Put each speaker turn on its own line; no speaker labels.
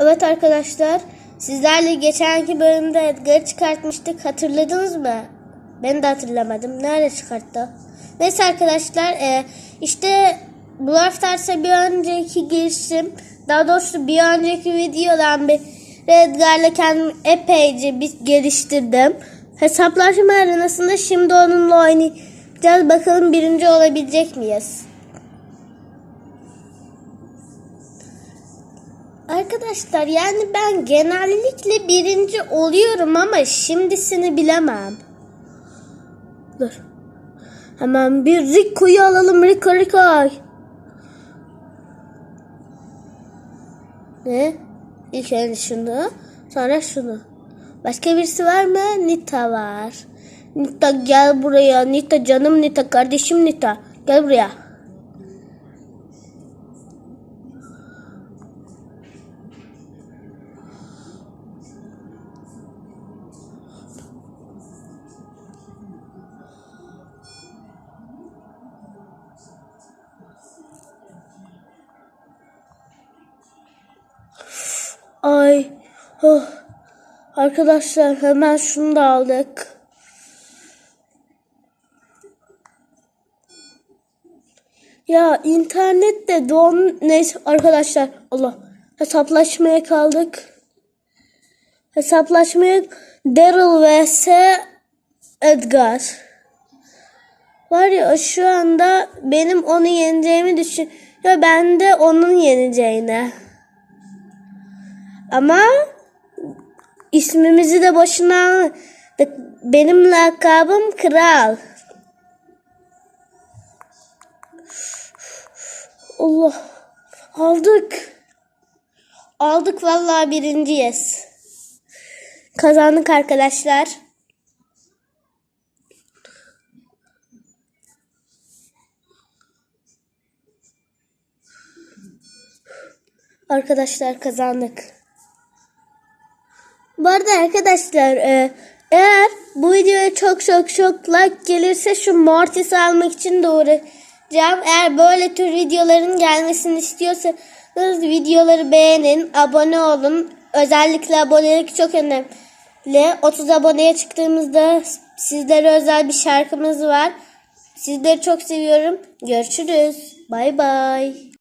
Evet arkadaşlar, sizlerle geçenki bölümde Edgar'ı çıkartmıştık. Hatırladınız mı? Ben de hatırlamadım. Nerede çıkarttı? Neyse arkadaşlar, e, işte Brawl Stars'a bir önceki girişim, daha doğrusu bir önceki videodan bir Edgar'la kendimi epeyce bir geliştirdim. Hesaplaşma arenasında şimdi onunla oynayacağız. Bakalım birinci olabilecek miyiz? Arkadaşlar yani ben genellikle birinci oluyorum ama şimdisini bilemem. Dur. Hemen bir Rico'yu alalım Rico Rico. Ne? İlk önce şunu. Sonra şunu. Başka birisi var mı? Nita var. Nita gel buraya. Nita canım Nita kardeşim Nita. Gel buraya. Ay. oh. Arkadaşlar hemen şunu da aldık. Ya internette don neyse arkadaşlar Allah hesaplaşmaya kaldık. Hesaplaşmaya Daryl vs Edgar. Var ya şu anda benim onu yeneceğimi düşün. Ya ben de onun yeneceğini. Ama ismimizi de boşuna almadık. Benim lakabım kral. Allah. Aldık. Aldık vallahi birinciyiz. Kazandık arkadaşlar. Arkadaşlar kazandık. Bu arada arkadaşlar e, eğer bu videoya çok çok çok like gelirse şu Mortis almak için de uğraşacağım. Eğer böyle tür videoların gelmesini istiyorsanız videoları beğenin, abone olun. Özellikle abonelik çok önemli. 30 aboneye çıktığımızda sizlere özel bir şarkımız var. Sizleri çok seviyorum. Görüşürüz. Bay bay.